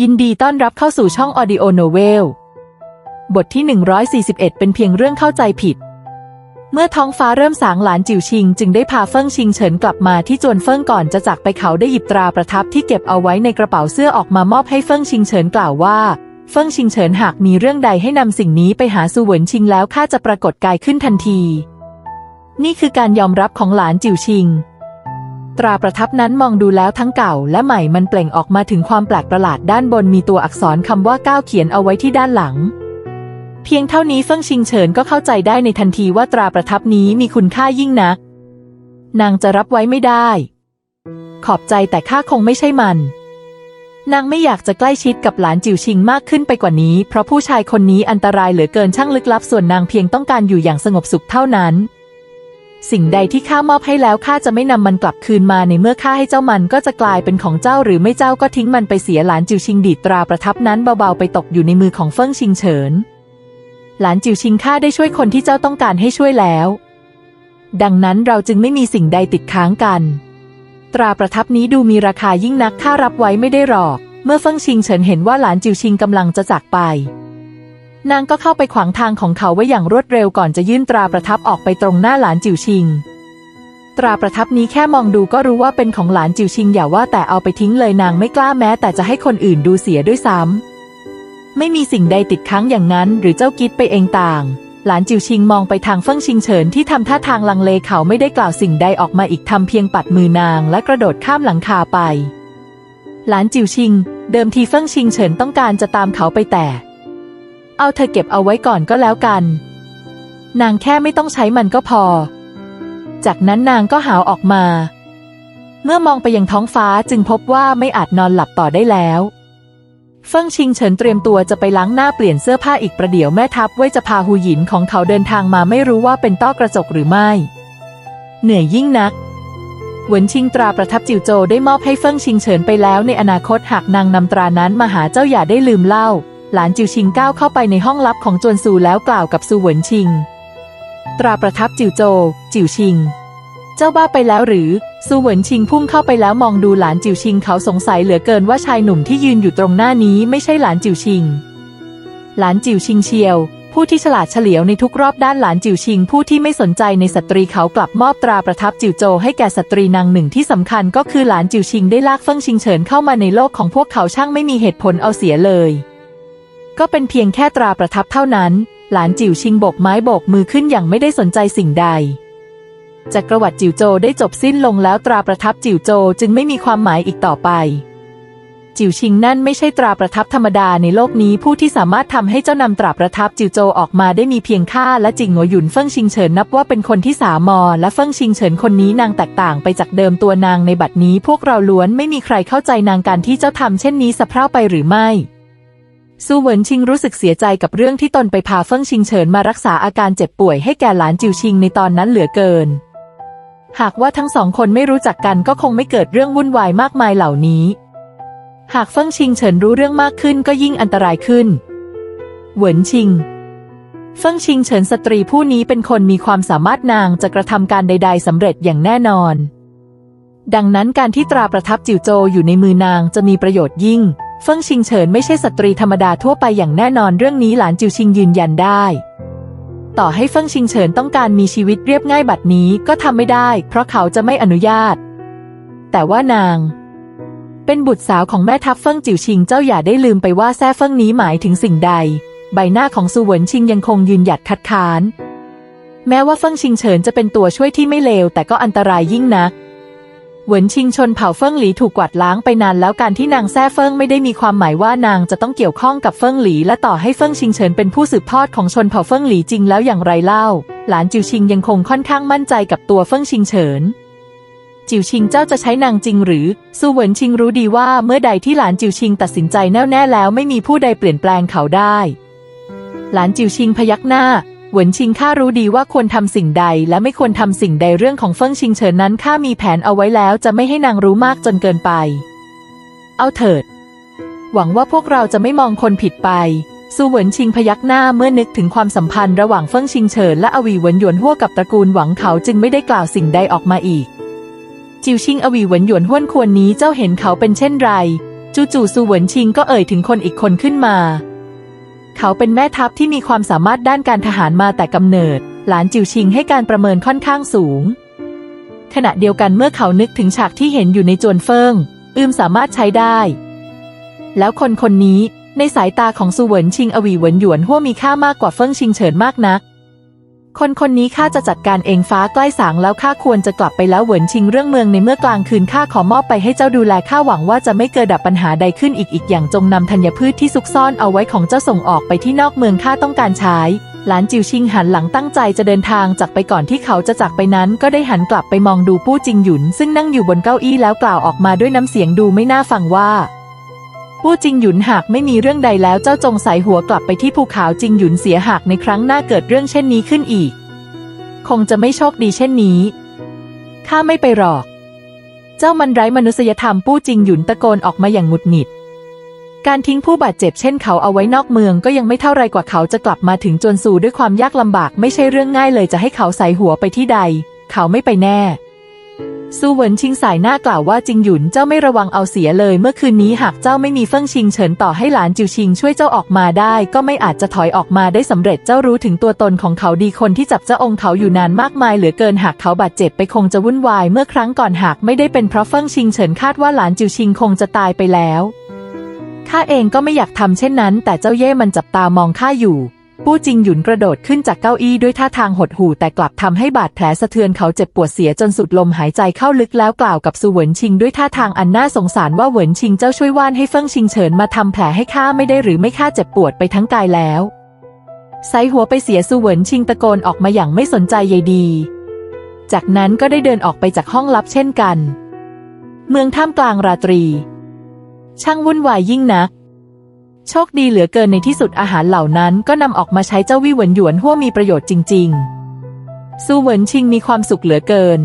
ยินดีต้อนรับเข้าสู่ช่อง Audio Novel บทที่ 141 เป็นเพียงเรื่องเข้าใจผิด เมื่อท้องฟ้าเริ่มสางหลานจิวชิง จึงได้พาเฟิ่งชิงเฉินกลับมาที่จวนเฟิ่งก่อนจะจากไปเขาได้หยิบตราประทับที่เก็บเอาไว้ในกระเป๋าเสื้อออกมามอบให้เฟิ่งชิงเฉินกล่าวว่า เฟิ่งชิงเฉินหากมีเรื่องใดให้นำสิ่งนี้ไปหาซูเหวินชิงแล้วข้าจะปรากฏกายขึ้นทันที นี่คือการยอมรับของหลานจิวชิง ตราประทับนั้นมองดูแล้วทั้งเก่าและใหม่มันเปล่งออกมาถึงความแปลกประหลาดด้านบนมีตัวอักษรคำว่าก้าวเขียนเอาไว้ที่ด้านหลัง เพียงเท่านี้เฟิ่งชิงเฉินก็เข้าใจได้ในทันทีว่าตราประทับนี้มีคุณค่ายิ่งนัก นางจะรับไว้ไม่ได้ ขอบใจแต่ข้าคงไม่ใช่มัน นางไม่อยากจะใกล้ชิดกับหลานจิ๋วชิงมากขึ้นไปกว่านี้ เพราะผู้ชายคนนี้อันตรายเหลือเกินช่างลึกลับส่วนนางเพียงต้องการอยู่อย่างสงบสุขเท่านั้น สิ่งใดที่ข้ามอบให้แล้วข้าจะไม่นำมันกลับคืนมาในเมื่อข้าให้เจ้ามันก็จะกลายเป็นของเจ้าหรือไม่เจ้าก็ทิ้งมันไปเสียหลานจิวชิงดีดตราประทับนั้นเบาๆไปตกอยู่ในมือของเฟิ่งชิงเฉิน หลานจิวชิงข้าได้ช่วยคนที่เจ้าต้องการให้ช่วยแล้ว ดังนั้นเราจึงไม่มีสิ่งใดติดค้างกัน ตราประทับนี้ดูมีราคายิ่งนักข้ารับไว้ไม่ได้หรอก เมื่อเฟิ่งชิงเฉินเห็นว่าหลานจิวชิงกำลังจะจากไป นางก็เข้าไปขวางทางของเขาไว้อย่างรวดเร็วก่อนจะยื่นตราประทับออกไปตรงหน้าหลานจิ๋วชิง ตราประทับนี้แค่มองดูก็รู้ว่าเป็นของหลานจิ๋วชิงอย่าว่าแต่เอาไปทิ้งเลยนางไม่กล้าแม้ แต่จะให้คนอื่นดูเสียด้วยซ้ำไม่มีสิ่งใดติดค้างอย่างนั้น หรือเจ้าคิดไปเองต่าง หลานจิวชิงมองไปทางเฟิ่งชิงเฉินที่ทำท่าทางลังเลเขาไม่ได้กล่าวสิ่งใดออกมาอีกทำเพียงปัดมือนาง และกระโดดข้ามหลังคาไป หลานจิวชิง เดิมทีเฟิ่งชิงเฉินต้องการจะตามเขาไปแต่ เอาเธอเก็บเอาไว้ก่อนก็แล้วกัน นางแค่ไม่ต้องใช้มันก็พอ จากนั้นนางก็หาวออกมา เมื่อมองไปยังท้องฟ้าจึงพบว่าไม่อาจนอนหลับต่อได้แล้วเฟิ่งชิงเฉินเตรียมตัวจะไปล้างหน้าเปลี่ยนเสื้อผ้าอีกประเดี๋ยวแม่ทัพไว้จะพาหูหยินของเขาเดินทางมาไม่รู้ว่าเป็นต้อกระจกหรือไม่ เหนื่อยยิ่งนักหวนชิงตราประทับจิวโจได้มอบให้เฟิ่งชิงเฉินไปแล้วในอนาคตหากนางนำตรานั้นมาหาเจ้าอย่าได้ลืมเล่า หลานจิวชิงก้าวเข้าไปในห้องลับของจวนซูแล้วกล่าวกับซูเหวินชิง ตราประทับจิวโจวจิวชิง เจ้าบ้าไปแล้วหรือ ซูเหวินชิงพุ่งเข้าไปแล้วมองดูหลานจิวชิงเขาสงสัยเหลือเกินว่าชายหนุ่มที่ยืนอยู่ตรงหน้านี้ไม่ใช่หลานจิวชิง หลานจิวชิงเชียว ผู้ที่ฉลาดเฉลียวในทุกรอบด้านหลานจิวชิง ผู้ที่ไม่สนใจในสตรีเขากลับมอบตราประทับจิวโจ ให้แก่สตรีนางหนึ่งที่สำคัญก็คือหลานจิวชิงได้ลากเฟิ่งชิงเฉินเข้ามาในโลกของพวกเขาช่างไม่มีเหตุผลเอาเสียเลย ก็เป็นเพียงแค่ตราประทับเท่านั้น หลานจิ๋วชิงโบกไม้โบกมือขึ้นอย่างไม่ได้สนใจสิ่งใดจักรวรรดิจิ๋วโจได้จบสิ้นลงแล้วตราประทับจิ๋วโจจึงไม่มีความหมายอีกต่อไป จิ๋วชิงนั่นไม่ใช่ตราประทับธรรมดาในโลกนี้ผู้ที่สามารถทำให้เจ้านำตราประทับจิ๋วโจออกมาได้มีเพียงข้าและจิงหัวหยุนเฟิ่งชิงเฉินนับว่าเป็นคนที่สามอและเฟิ่งชิงเฉินคนนี้นางแตกต่างไปจากเดิมตัวนางในบัดนี้ พวกเราล้วนไม่มีใครเข้าใจนางการที่เจ้าทำเช่นนี้สะเพร่าไปหรือไม่ ซูเหวินชิงรู้สึกเสียใจกับเรื่องที่ตนไปพาเฟิ่งชิงเฉินมารักษาอาการเจ็บป่วยให้แก่หลานจิวชิงในตอนนั้นเหลือเกิน หากว่าทั้งสองคนไม่รู้จักกันก็คงไม่เกิดเรื่องวุ่นวายมากมายเหล่านี้ หากเฟิ่งชิงเฉินรู้เรื่องมากขึ้นก็ยิ่งอันตรายขึ้น เหวินชิง เฟิ่งชิงเฉินสตรีผู้นี้เป็นคนมีความสามารถนางจะกระทำการใด ๆสำเร็จอย่างแน่นอน ดังนั้นการที่ตราประทับจิวโจอยู่ในมือนางจะมีประโยชน์ยิ่ง เฟิงชิงเฉินไม่ใช่สตรีธรรมดาทั่วไปอย่างแน่นอนเรื่องนี้หลานจิวชิงยืนยันได้ ต่อให้เฟิงชิงเฉินต้องการมีชีวิตเรียบง่ายบัดนี้ก็ทำไม่ได้ เพราะเขาจะไม่อนุญาต แต่ว่านาง เป็นบุตรสาวของแม่ทัพเฟิงจิวชิงเจ้าอย่าได้ลืมไปว่าแซ่เฟิงนี้หมายถึงสิ่งใด ใบหน้าของซูเหวินชิงยังคงยืนหยัดคัดค้าน แม้ว่าเฟิงชิงเฉินจะเป็นตัวช่วยที่ไม่เลวแต่ก็อันตรายยิ่งนัก เหวินชิงชนเผ่าเฟิ่งหลีถูกกวาดล้างไปนานแล้วการที่นางแซ่เฟิ่งไม่ได้มีความหมายว่านางจะต้องเกี่ยวข้องกับเฟิ่งหลี และต่อให้เฟิ่งชิงเฉินเป็นผู้สืบทอดของชนเผ่าเฟิ่งหลีจริงแล้วอย่างไรเล่า หลานจิวชิงยังคงค่อนข้างมั่นใจกับตัวเฟิ่งชิงเฉิน จิวชิงเจ้าจะใช้นางจริงหรือซูเหวินชิงรู้ดีว่าเมื่อใดที่หลานจิวชิงตัดสินใจแน่วแน่แล้วไม่มีผู้ใดเปลี่ยนแปลงเขาได้ หลานจิวชิงพยักหน้า หวนชิงข้ารู้ดีว่าควรทำสิ่งใดและไม่ควรทำสิ่งใดเรื่องของเฟิ่งชิงเฉินนั้นข้ามีแผนเอาไว้แล้วจะไม่ให้นางรู้มากจนเกินไป เอาเถิด หวังว่าพวกเราจะไม่มองคนผิดไปซูเหวินชิงพยักหน้าเมื่อนึกถึงความสัมพันธ์ระหว่างเฟิ่งชิงเฉินและอวีหวนหยวนหัวกับตระกูลหวังเขาจึงไม่ได้กล่าวสิ่งใดออกมาอีก จิวชิงอวีหวนหยวนห้วนควรนี้เจ้าเห็นเขาเป็นเช่นไร จู่ๆซูเหวินชิงก็เอ่ยถึงคนอีกคนขึ้นมา เขาเป็นแม่ทัพที่มีความสามารถด้านการทหารมาแต่กำเนิด หลานจิวชิงให้การประเมินค่อนข้างสูง ขณะเดียวกันเมื่อเขานึกถึงฉากที่เห็นอยู่ในจวนเฟิงอืมสามารถใช้ได้ แล้วคนคนนี้ในสายตาของซูเหวินชิงอวีเหวินหยวนหัวมีค่ามากกว่าเฟิงชิงเฉินมากนัก คนคนนี้ข้าจะจัดการเองฟ้าใกล้สางแล้วข้าควรจะกลับไปแล้วเหวินชิงเรื่องเมืองในเมื่อกลางคืนข้าขอมอบไปให้เจ้าดูแลข้าหวังว่าจะไม่เกิดดับปัญหาใดขึ้นอีกอีกอย่างจงนำธัญพืชที่ซุกซ่อนเอาไว้ของเจ้าส่งออกไปที่นอกเมืองข้าต้องการใช้หลานจิวชิงหันหลังตั้งใจจะเดินทางจากไปก่อนที่เขาจะจากไปนั้น ก็ได้หันกลับไปมองดูปู้จิงหยุนซึ่งนั่งอยู่บนเก้าอี้แล้วกล่าวออกมาด้วยน้ำเสียงดูไม่น่าฟังว่า ปู้จิงหยุนหากไม่มีเรื่องใดแล้วเจ้าจงใส่หัวกลับไปที่ภูเขาจิงหยุนเสียหากในครั้งหน้าเกิดเรื่องเช่นนี้ขึ้นอีก คงจะไม่โชคดีเช่นนี้ข้าไม่ไปหรอก เจ้ามันไร้มนุษยธรรมปู้จิงหยุนตะโกนออกมาอย่างหงุดหงิด การทิ้งผู้บาดเจ็บเช่นเขาเอาไว้นอกเมืองก็ยังไม่เท่าไรกว่าเขาจะกลับมาถึงจวนซูด้วยความยากลำบากไม่ใช่เรื่องง่ายเลยจะให้เขาใส่หัวไปที่ใด เขาไม่ไปแน่ ซูเหวินชิงสายหน้ากล่าวว่าจิงหยุนเจ้าไม่ระวังเอาเสียเลยเมื่อคืนนี้หากเจ้าไม่มีเฟิ่งชิงเฉินต่อให้หลานจิวชิงช่วยเจ้าออกมาได้ ก็ไม่อาจจะถอยออกมาได้สำเร็จเจ้ารู้ถึงตัวตนของเขาดีคนที่จับเจ้าองค์เขาอยู่นานมากมายเหลือเกินหากเขาบาดเจ็บไปคงจะวุ่นวายเมื่อครั้งก่อนหากไม่ได้เป็นเพราะเฟิ่งชิงเฉินคาดว่าหลานจิวชิงคงจะตายไปแล้วข้าเองก็ไม่อยากทำเช่นนั้น แต่เจ้าเย่มันจับตามองข้าอยู่ ปู้จิงหยุนกระโดดขึ้นจากเก้าอี้ด้วยท่าทางหดหู่แต่กลับทำให้บาดแผลสะเทือนเขาเจ็บปวดเสียจนสุดลมหายใจเข้าลึกแล้วกล่าวกับซูเหวินชิงด้วยท่าทางอันน่าสงสารว่าเหวินชิงเจ้าช่วยว่านให้เฟิ่งชิงเฉินมาทำแผลให้ข้าไม่ได้หรือไม่ข้าเจ็บปวดไปทั้งกายแล้วไซหัวไปเสียซูเหวินชิงตะโกนออกมาอย่างไม่สนใจใยดี จากนั้นก็ได้เดินออกไปจากห้องลับเช่นกัน เมืองท่ามกลางราตรี ช่างวุ่นวายยิ่งนัก โชคดีเหลือเกินในที่สุดอาหารเหล่านั้นก็นำออกมาใช้เจ้าวี่เหวินหยวนหัวมีประโยชน์จริง ๆ ซูเหวินชิงมีความสุขเหลือเกิน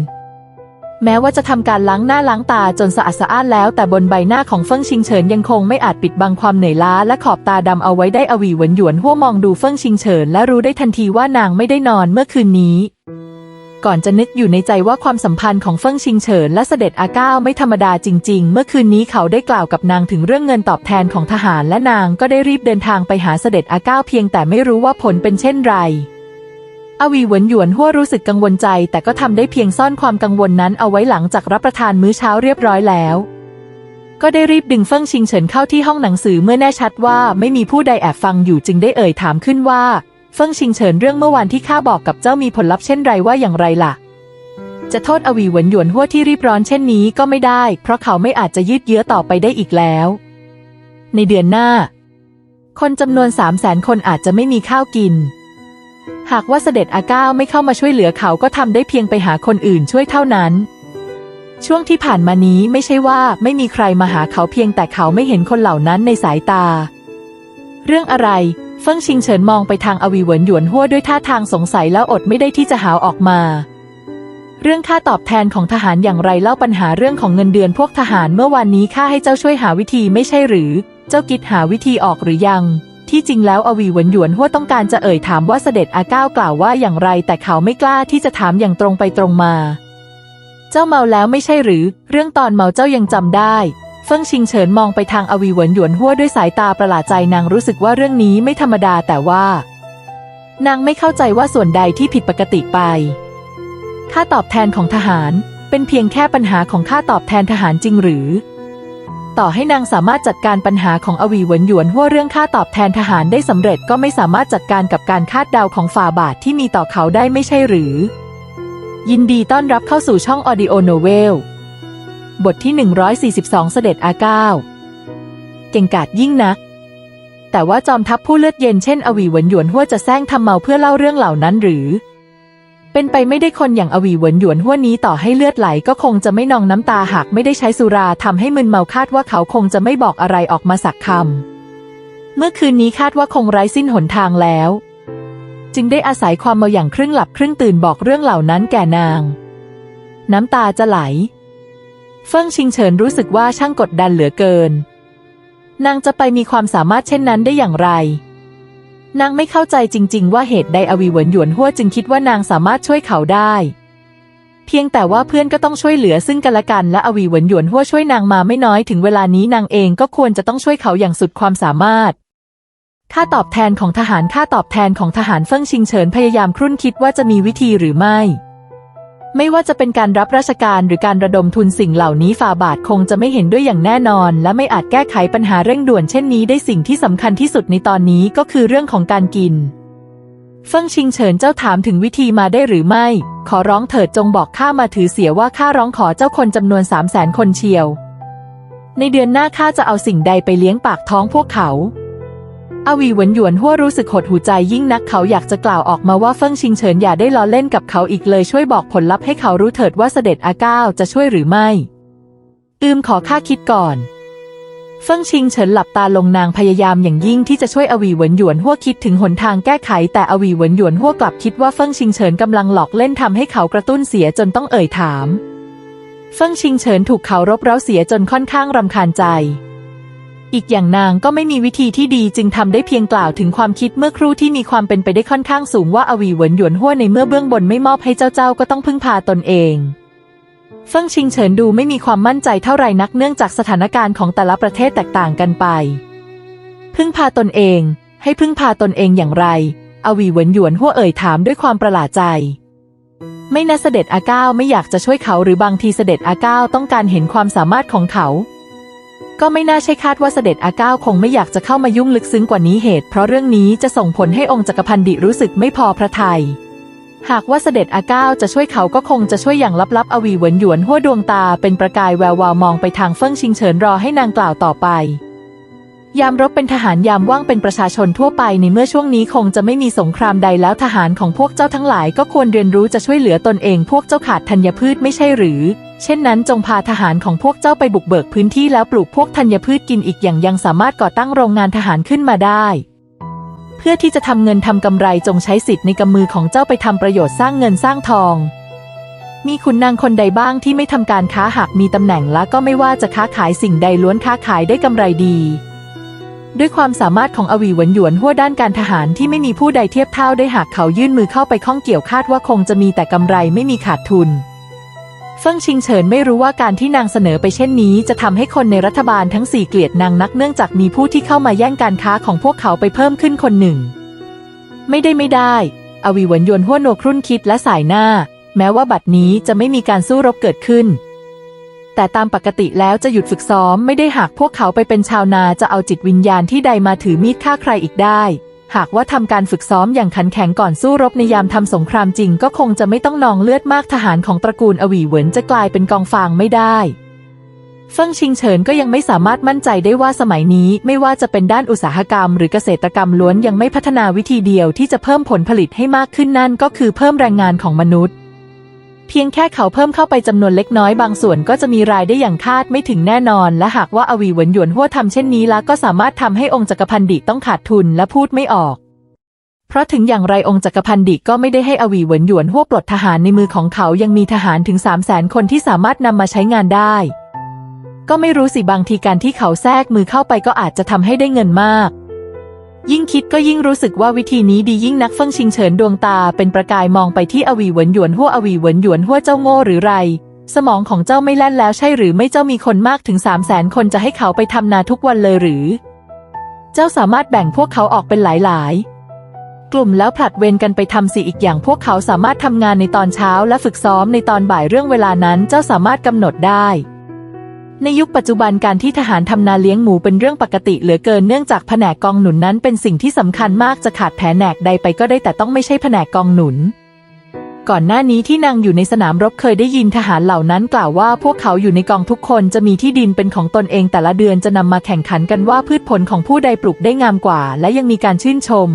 แม้ว่าจะทำการล้างหน้าล้างตาจนสะอาดสะอ้านแล้ว แต่บนใบหน้าของเฟิ่งชิงเฉินยังคงไม่อาจปิดบังความเหนื่อยล้าและขอบตาดำเอาไว้ได้อวีเหวินหยวนหัวมองดูเฟิ่งชิงเฉินและรู้ได้ทันทีว่านางไม่ได้นอนเมื่อคืนนี้ ก่อนจะนึกอยู่ในใจว่าความสัมพันธ์ของเฟิ่งชิงเฉินและเสด็จอาก้าวไม่ธรรมดาจริง ๆ เมื่อคืนนี้เขาได้กล่าวกับนางถึงเรื่องเงินตอบแทนของทหารและนางก็ได้รีบเดินทางไปหาเสด็จอาก้าวเพียงแต่ไม่รู้ว่าผลเป็นเช่นไรอวีเหวินหยวนหัวรู้สึกกังวลใจ แต่ก็ทำได้เพียงซ่อนความกังวลนั้นเอาไว้หลังจากรับประทานมื้อเช้าเรียบร้อยแล้วก็ได้รีบดึงเฟิ่งชิงเฉินเข้าที่ห้องหนังสือเมื่อแน่ชัดว่าไม่มีผู้ใดแอบฟังอยู่จึงได้เอ่ยถามขึ้นว่า เฟิ่งชิงเฉินเรื่องเมื่อวานที่ข้าบอกกับเจ้ามีผลลัพธ์เช่นไรว่าอย่างไรล่ะ จะโทษอวีหวนหยวนหัวที่รีบร้อนเช่นนี้ก็ไม่ได้ เพราะเขาไม่อาจจะยืดเยื้อต่อไปได้อีกแล้ว ในเดือนหน้า คนจำนวนสามแสนคนอาจจะไม่มีข้าวกิน หากว่าเสด็จอาก้าวไม่เข้ามาช่วยเหลือเขาก็ทำได้เพียงไปหาคนอื่นช่วยเท่านั้นช่วงที่ผ่านมานี้ไม่ใช่ว่าไม่มีใครมาหาเขาเพียงแต่เขาไม่เห็นคนเหล่านั้นในสายตา เรื่องอะไร เฟิ่งชิงเฉินมองไปทางอวีเหวินหยวนหัวด้วยท่าทางสงสัยแล้วอดไม่ได้ที่จะหาวออกมา เรื่องค่าตอบแทนของทหารอย่างไรเล่าปัญหาเรื่องของเงินเดือนพวกทหารเมื่อวานนี้ข้าให้เจ้าช่วยหาวิธีไม่ใช่หรือ เจ้ากิดหาวิธีออกหรือยัง ที่จริงแล้วอวีเหวินหยวนหัวต้องการจะเอ่ยถามว่าเสด็จอาก้าวกล่าวว่าอย่างไร แต่เขาไม่กล้าที่จะถามอย่างตรงไปตรงมา เจ้าเมาแล้วไม่ใช่หรือ เรื่องตอนเมาเจ้ายังจำได้ เฟิ่งชิงเฉินมองไปทางอวีเหวินหยวนหัวด้วยสายตาประหลาดใจนางรู้สึกว่าเรื่องนี้ไม่ธรรมดาแต่ว่า นางไม่เข้าใจว่าส่วนใดที่ผิดปกติไป ค่าตอบแทนของทหาร เป็นเพียงแค่ปัญหาของค่าตอบแทนทหารจริงหรือ ต่อให้นางสามารถจัดการปัญหาของอวีเหวินหยวนหัวเรื่องค่าตอบแทนทหารได้สำเร็จก็ไม่สามารถจัดการกับการคาดเดาของฝ่าบาทที่มีต่อเขาได้ไม่ใช่หรือ ยินดีต้อนรับเข้าสู่ช่องออดิโอโนเวล บทที่ 142 เสด็จอาเก้าเก่งกาจยิ่งนัก แต่ว่าจอมทัพผู้เลือดเย็นเช่นอวีเหวินหยวนหัวจะแซงทำเมาเพื่อเล่าเรื่องเหล่านั้นหรือ เป็นไปไม่ได้คนอย่างอวีเหวินหยวนหัวนี้ต่อให้เลือดไหลก็คงจะไม่นองน้ำตาหากไม่ได้ใช้สุราทำให้มึนเมาคาดว่าเขาคงจะไม่บอกอะไรออกมาสักคำเมื่อคืนนี้คาดว่าคงไร้สิ้นหนทางแล้ว จึงได้อาศัยความเมาอย่างครึ่งหลับครึ่งตื่นบอกเรื่องเหล่านั้นแก่นาง น้ำตาจะไหล เฟิ่งชิงเฉินรู้สึกว่าช่างกดดันเหลือเกิน นางจะไปมีความสามารถเช่นนั้นได้อย่างไร นางไม่เข้าใจจริง ๆ ว่าเหตุใดอวีเหวินหยวนหัวจึงคิดว่านางสามารถช่วยเขาได้ เพียงแต่ว่าเพื่อนก็ต้องช่วยเหลือซึ่งกันและกัน และอวีเหวินหยวนหัวช่วยนางมาไม่น้อยถึงเวลานี้นางเองก็ควรจะต้องช่วยเขาอย่างสุดความสามารถค่าตอบแทนของทหารค่าตอบแทนของทหารเฟิ่งชิงเฉินพยายามครุ่นคิดว่าจะมีวิธีหรือไม่ ไม่ว่าจะเป็นการรับราชการหรือการระดมทุนสิ่งเหล่านี้ฝ่าบาทคงจะไม่เห็นด้วยอย่างแน่นอน และไม่อาจแก้ไขปัญหาเร่งด่วนเช่นนี้ได้สิ่งที่สำคัญที่สุดในตอนนี้ก็คือเรื่องของการกินเฟิ่งชิงเฉินเจ้าถามถึงวิธีมาได้หรือไม่ ขอร้องเถิดจงบอกข้ามาถือเสียว่าข้าร้องขอเจ้าคนจำนวนสามแสนคนเชียว ในเดือนหน้าข้าจะเอาสิ่งใดไปเลี้ยงปากท้องพวกเขา อาวีหวนหยวนหัวรู้สึกหดหูใจยิ่งนักเขาอยากจะกล่าวออกมาว่าเฟิ่งชิงเฉินอย่าได้ล้อเล่นกับเขาอีกเลยช่วยบอกผลลัพธ์ให้เขารู้เถิดว่าเสด็จอาก้าวจะช่วยหรือไม่ อืมขอข้าคิดก่อน เฟิ่งชิงเฉินหลับตาลงนางพยายามอย่างยิ่งที่จะช่วยอวีหวนหยวนหัวคิดถึงหนทางแก้ไข แต่อวีหวนหยวนหัวกลับคิดว่าเฟิ่งชิงเฉินกำลังหลอกเล่นทำให้เขากระตุ้นเสียจนต้องเอ่ยถาม เฟิ่งชิงเฉินถูกเขารบเร้าเสียจนค่อนข้างรำคาญใจ อีกอย่างนางก็ไม่มีวิธีที่ดีจึงทำได้เพียงกล่าวถึงความคิดเมื่อครู่ที่มีความเป็นไปได้ค่อนข้างสูงว่าอวีเหวินหยวนหัวในเมื่อเบื้องบนไม่มอบให้เจ้าเจ้าก็ต้องพึ่งพาตนเองเฟิ่งชิงเฉินดูไม่มีความมั่นใจเท่าไรนักเนื่องจากสถานการณ์ของแต่ละประเทศแตกต่างกันไป พึ่งพาตนเอง ให้พึ่งพาตนเองอย่างไร อวีเหวินหยวนหัวเอ่ยถามด้วยความประหลาดใจ ไม่นะเสด็จอาก้าวไม่อยากจะช่วยเขาหรือบางทีเสด็จอาก้าวต้องการเห็นความสามารถของเขา ก็ไม่น่าใช่คาดว่าเสด็จอาก้าวคงไม่อยากจะเข้ามายุ่งลึกซึ้งกว่านี้เหตุ เพราะเรื่องนี้จะส่งผลให้องค์จักรพันดิรู้สึกไม่พอพระทยัยหากว่าเสด็จอาก้าวจะช่วยเขาก็คงจะช่วยอย่างลับๆอวีเหวินหยวนหัวดวงตาเป็นประกายแวววาวมองไปทางเฟิ่งชิงเฉินรอให้นางกล่าวต่อไป ยามรบเป็นทหารยามว่างเป็นประชาชนทั่วไปในเมื่อช่วงนี้คงจะไม่มีสงครามใดแล้วทหารของพวกเจ้าทั้งหลายก็ควรเรียนรู้จะช่วยเหลือตนเองพวกเจ้าขาดธัญพืชไม่ใช่หรือ เช่นนั้นจงพาทหารของพวกเจ้าไปบุกเบิกพื้นที่แล้วปลูกพวกธัญพืชกินอีกอย่างยังสามารถก่อตั้งโรงงานทหารขึ้นมาได้ เพื่อที่จะทำเงินทำกำไรจงใช้สิทธิ์ในกำมือของเจ้าไปทำประโยชน์สร้างเงินสร้างทองมีขุนนางคนใดบ้างที่ไม่ทำการค้าหากมีตำแหน่งและก็ไม่ว่าจะค้าขายสิ่งใดล้วนค้าขายได้กำไรดี ด้วยความสามารถของอวีหวนหยวนหัวด้านการทหารที่ไม่มีผู้ใดเทียบเท่าได้หากเขายื่นมือเข้าไปข้องเกี่ยวคาดว่าคงจะมีแต่กำไรไม่มีขาดทุนเฟิ่งชิงเฉินไม่รู้ว่าการที่นางเสนอไปเช่นนี้ จะทำให้คนในรัฐบาลทั้งสี่เกลียดนางนักเนื่องจากมีผู้ที่เข้ามาแย่งการค้าของพวกเขาไปเพิ่มขึ้นคนหนึ่ง ไม่ได้ไม่ได้ อวีหวนยวนหัวโนครุ่นคิดและสายหน้า แม้ว่าบัดนี้จะไม่มีการสู้รบเกิดขึ้น แต่ตามปกติแล้วจะหยุดฝึกซ้อมไม่ได้หากพวกเขาไปเป็นชาวนาจะเอาจิตวิญญาณที่ใดมาถือมีดฆ่าใครอีกได้ หากว่าทำการฝึกซ้อมอย่างขันแข็งก่อนสู้รบในยามทำสงครามจริง ก็คงจะไม่ต้องนองเลือดมากทหารของตระกูลอวีเหวินจะกลายเป็นกองฟางไม่ได้เฟิ่งชิงเฉินก็ยังไม่สามารถมั่นใจได้ว่าสมัยนี้ไม่ว่าจะเป็นด้านอุตสาหกรรม หรือเกษตรกรรมล้วนยังไม่พัฒนาวิธีเดียวที่จะเพิ่มผลผลิตให้มากขึ้นนั่นก็คือเพิ่มแรงงานของมนุษย์ เพียงแค่เขาเพิ่มเข้าไปจำนวนเล็กน้อยบางส่วนก็จะมีรายได้อย่างคาดไม่ถึงแน่นอน และหากว่าอวีเหวินหยวนหัวทำเช่นนี้แล้วก็สามารถทำให้องค์จักรพันดิต้องขาดทุนและพูดไม่ออก เพราะถึงอย่างไรองค์จักรพันดิก็ไม่ได้ให้อวีเหวินหยวนหัวปลดทหารในมือของเขายังมีทหารถึงสามแสนคนที่สามารถนำมาใช้งานได้ ก็ไม่รู้สิบางทีการที่เขาแทรกมือเข้าไปก็อาจจะทำให้ได้เงินมาก ยิ่งคิดก็ยิ่งรู้สึกว่าวิธีนี้ดียิ่งนักเฟิ่งชิงเฉินดวงตาเป็นประกายมองไปที่อวีเหวินหยวนหัวอวีเหวินหยวนหัวเจ้าโง่หรือไร สมองของเจ้าไม่แล่นแล้วใช่หรือไม่เจ้ามีคนมากถึงสามแสนคนจะให้เขาไปทำนาทุกวันเลยหรือ เจ้าสามารถแบ่งพวกเขาออกเป็นหลายๆ กลุ่มแล้วผลัดเวรกันไปทำสิอีกอย่างพวกเขาสามารถทำงานในตอนเช้าและฝึกซ้อมในตอนบ่ายเรื่องเวลานั้น เจ้าสามารถกำหนดได้ ในยุคปัจจุบันการที่ทหารทำนาเลี้ยงหมูเป็นเรื่องปกติเหลือเกินเนื่องจากแผนกกองหนุนนั้นเป็นสิ่งที่สำคัญมากจะขาดแผนกใดไปก็ได้แต่ต้องไม่ใช่แผนกกองหนุน ก่อนหน้านี้ที่นางอยู่ในสนามรบเคยได้ยินทหารเหล่านั้นกล่าวว่าพวกเขาอยู่ในกองทุกคนจะมีที่ดินเป็นของตนเองแต่ละเดือนจะนำมาแข่งขันกันว่าพืชผลของผู้ใดปลูกได้งามกว่า และยังมีการชื่นชม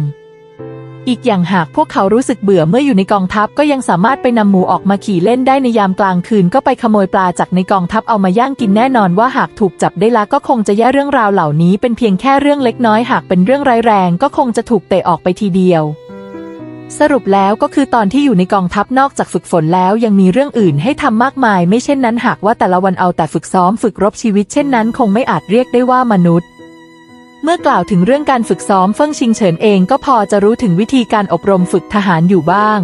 อีกอย่างหากพวกเขารู้สึกเบื่อเมื่ออยู่ในกองทัพก็ยังสามารถไปนำหมูออกมาขี่เล่นได้ในยามกลางคืนก็ไปขโมยปลาจากในกองทัพเอามาย่างกินแน่นอนว่าหากถูกจับได้ละก็คงจะแย่เรื่องราวเหล่านี้เป็นเพียงแค่เรื่องเล็กน้อยหากเป็นเรื่องร้ายแรงก็คงจะถูกเตะออกไปทีเดียว สรุปแล้วก็คือตอนที่อยู่ในกองทัพนอกจากฝึกฝนแล้วยังมีเรื่องอื่นให้ทำมากมาย ไม่เช่นนั้นหากว่าแต่ละวันเอาแต่ฝึกซ้อมฝึกรบชีวิตเช่นนั้น คงไม่อาจเรียกได้ว่ามนุษย์ เมื่อกล่าวถึงเรื่องการฝึกซ้อมเฟิ่งชิงเฉินเองก็พอจะรู้ถึงวิธีการอบรมฝึกทหารอยู่บ้าง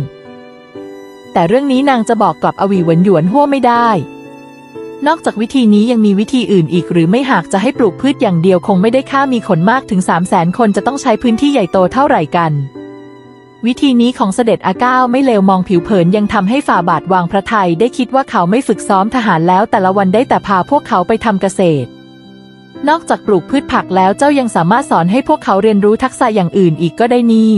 แต่เรื่องนี้นางจะบอกกลับอวีหวนหยวนหัวไม่ได้ นอกจากวิธีนี้ยังมีวิธีอื่นอีกหรือไม่หากจะให้ปลูกพืชอย่างเดียวคงไม่ได้ค่ามีขนมากถึง3 0 0แสนคนจะต้องใช้พื้นที่ใหญ่โตเท่าไหร่กัน วิธีนี้ของเสด็จอาก้าวไม่เลวมองผิวเผินยังทำให้ฝ่าบาทวางพระทัยได้คิดว่าเขาไม่ฝึกซ้อมทหารแล้วแต่ละวันได้แต่พาพวกเขาไปทำเกษตร นอกจากปลูกพืชผักแล้วเจ้ายังสามารถสอนให้พวกเขาเรียนรู้ทักษะอย่างอื่นอีกก็ได้นี่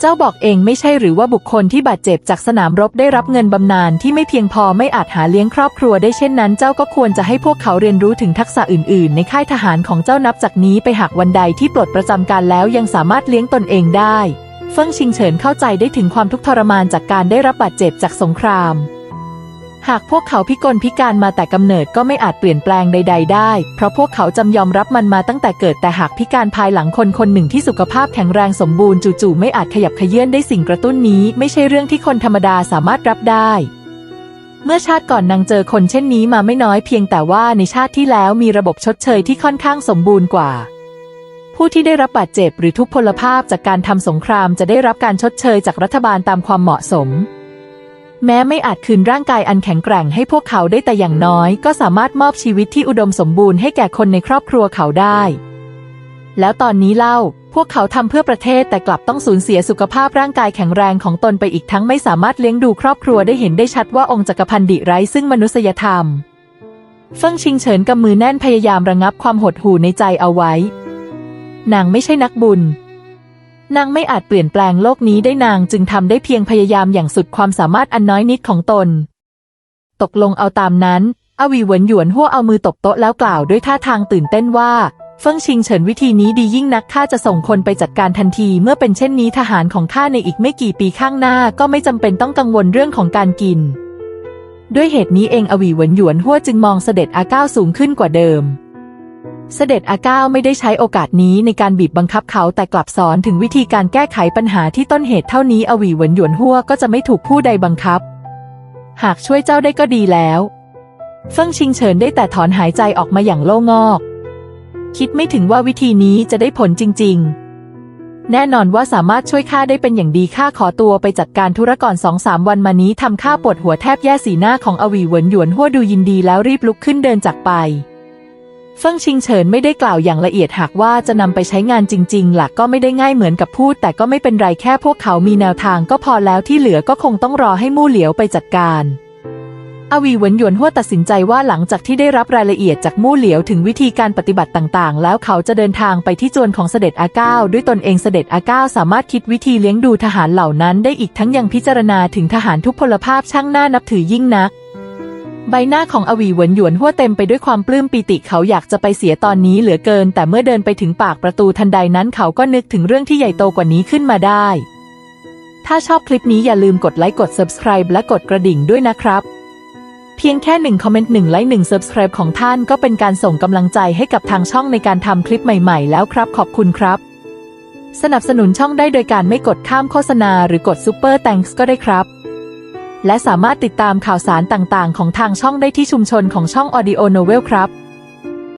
เจ้าบอกเองไม่ใช่หรือว่าบุคคลที่บาดเจ็บจากสนามรบได้รับเงินบำนาญที่ไม่เพียงพอไม่อาจหาเลี้ยงครอบครัวได้เช่นนั้น เจ้าก็ควรจะให้พวกเขาเรียนรู้ถึงทักษะอื่น ๆ ในค่ายทหารของเจ้านับจากนี้ไปหากวันใดที่ปลดประจำการแล้วยังสามารถเลี้ยงตนเองได้ เฟิ่งชิงเฉินเข้าใจได้ถึงความทุกข์ทรมานจากการได้รับบาดเจ็บจากสงคราม หากพวกเขาพิกลพิการมาแต่กำเนิดก็ไม่อาจเปลี่ยนแปลงใด ๆ ได้ เพราะพวกเขาจำยอมรับมันมาตั้งแต่เกิดแต่หากพิการภายหลังคนคนหนึ่งที่สุขภาพแข็งแรงสมบูรณ์จู่ๆไม่อาจขยับเขยื่อนได้สิ่งกระตุ้นนี้ ไม่ใช่เรื่องที่คนธรรมดาสามารถรับได้เมื่อชาติก่อนนางเจอคนเช่นนี้มาไม่น้อยเพียงแต่ว่าในชาติที่แล้วมีระบบชดเชยที่ค่อนข้างสมบูรณ์กว่า ผู้ที่ได้รับบาดเจ็บหรือทุพพลภาพจากการทำสงครามจะได้รับการชดเชยจากรัฐบาลตามความเหมาะสม แม้ไม่อาจคืนร่างกายอันแข็งแกร่งให้พวกเขาได้แต่อย่างน้อย ก็สามารถมอบชีวิตที่อุดมสมบูรณ์ให้แก่คนในครอบครัวเขาได้ แล้วตอนนี้เล่า พวกเขาทำเพื่อประเทศแต่กลับต้องสูญเสียสุขภาพร่างกายแข็งแรงของตนไปอีกทั้งไม่สามารถเลี้ยงดูครอบครัวได้เห็นได้ชัดว่าองค์จักรพันดิไร้ซึ่งมนุษยธรรมเฟิ่งชิงเฉินกำมือแน่นพยายามระงับความหดหู่ในใจเอาไว้ นางไม่ใช่นักบุญ นางไม่อาจเปลี่ยนแปลงโลกนี้ได้นางจึงทำได้เพียงพยายามอย่างสุดความสามารถอันน้อยนิดของตน ตกลงเอาตามนั้น อวีเหวินหยวนหัวเอามือตบโต๊ะแล้วกล่าวด้วยท่าทางตื่นเต้นว่าเฟิ่งชิงเฉินวิธีนี้ดียิ่งนักข้าจะส่งคนไปจัดการทันทีเมื่อเป็นเช่นนี้ทหารของข้าในอีกไม่กี่ปีข้างหน้าก็ไม่จำเป็นต้องกังวลเรื่องของการกิน ด้วยเหตุนี้เองอวีเหวินหยวนหัวจึงมองเสด็จอาก้าวสูงขึ้นกว่าเดิม เสด็จอาก้าวไม่ได้ใช้โอกาสนี้ในการบีบบังคับเขาแต่กลับสอนถึงวิธีการแก้ไขปัญหาที่ต้นเหตุเท่านี้อวีเหวินหยวนหัวก็จะไม่ถูกผู้ใดบังคับ หากช่วยเจ้าได้ก็ดีแล้วเฟิ่งชิงเฉินได้แต่ถอนหายใจออกมาอย่างโล่งอก คิดไม่ถึงว่าวิธีนี้จะได้ผลจริง ๆ แน่นอนว่าสามารถช่วยข้าได้เป็นอย่างดีข้าขอตัวไปจัดการธุรก่อนสองสามวันมานี้ทำข้าปวดหัวแทบแย่สีหน้าของอวีเหวินหยวนหัวดูยินดีแล้วรีบลุกขึ้นเดินจากไป เฟิ่งชิงเฉินไม่ได้กล่าวอย่างละเอียดหากว่าจะนำไปใช้งานจริงๆ หลักก็ไม่ได้ง่ายเหมือนกับพูด แต่ก็ไม่เป็นไรแค่พวกเขามีแนวทางก็พอแล้วที่เหลือก็คงต้องรอให้มู่เหลียวไปจัดการอวีเหวินหยวนหัวตัดสินใจว่าหลังจากที่ได้รับรายละเอียดจากมู่เหลียวถึงวิธีการปฏิบัติต่างๆ แล้วเขาจะเดินทางไปที่จวนของเสด็จอาก้าด้วยตนเองเสด็จอาก้าสามารถคิดวิธีเลี้ยงดูทหารเหล่านั้นได้อีกทั้งยังพิจารณาถึงทหารทุกพลภาพช่างน่านับถือยิ่งนัก ใบหน้าของอวีหวนหยวนหัวเต็มไปด้วยความปลื้มปิติเขาอยากจะไปเสียตอนนี้เหลือเกิน แต่เมื่อเดินไปถึงปากประตูทันใดนั้นเขาก็นึกถึงเรื่องที่ใหญ่โตกว่านี้ขึ้นมาได้ ถ้าชอบคลิปนี้อย่าลืมกดไลค์กด subscribe และกดกระดิ่งด้วยนะครับ เพียงแค่หนึ่งคอมเมนต์หนึ่งไลค์หนึ่ง subscribe ของท่านก็เป็นการส่งกำลังใจให้กับทางช่องในการทำคลิปใหม่ๆ แล้วครับ ขอบคุณครับ สนับสนุนช่องได้โดยการไม่กดข้ามโฆษณา หรือกดซูเปอร์แตงก็ได้ครับ และสามารถติดตามข่าวสารต่างๆ ของทางช่องได้ที่ชุมชนของช่อง Audio Novel ครับ